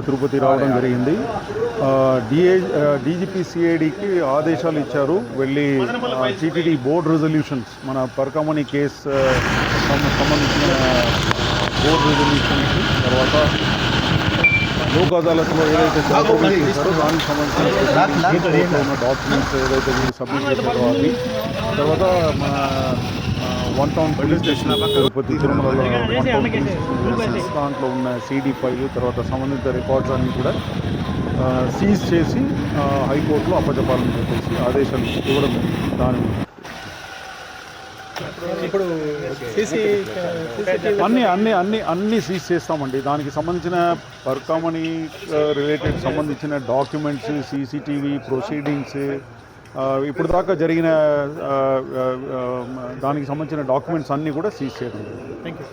తిరుపతి రావడం జరిగింది. DA DGP సిఐడికి ఆదేశాలు ఇచ్చారు. వెళ్ళి టీటీడీ బోర్డ్ రెజల్యూషన్స్ మన పర్కమణి కేసు సంబంధించిన బోర్డ్ రెజల్యూషన్స్ తర్వాత లోక్ అదాలత్లో ఏదైతే చేశారో దానికి సంబంధించిన డాక్యుమెంట్స్ ఏదైతే మీరు సబ్మిట్ చేశారో అవి. తర్వాత మన one town police station Tirupati తిరుమలలో వన్ టౌన్ పోలీస్ దాంట్లో ఉన్న సీడీ ఫైల్ తర్వాత సంబంధిత రికార్డ్స్ అన్ని కూడా సీజ్ చేసి హైకోర్టులో అప్పచెప్పాలని చెప్పేసి ఆదేశాలు ఇవ్వడం జరిగింది. దాని ఇప్పుడు సీసీ అన్ని అన్ని అన్ని అన్ని సీజ్ చేస్తామండి. దానికి సంబంధించిన పర్కామణి రిలేటెడ్ సంబంధించిన డాక్యుమెంట్స్ సీసీటీవీ ప్రొసీడింగ్స్ ఇప్పుడు దాకా జరిగిన దానికి సంబంధించిన డాక్యుమెంట్స్ అన్నీ కూడా సీజ్ చేయడం థ్యాంక్ యూ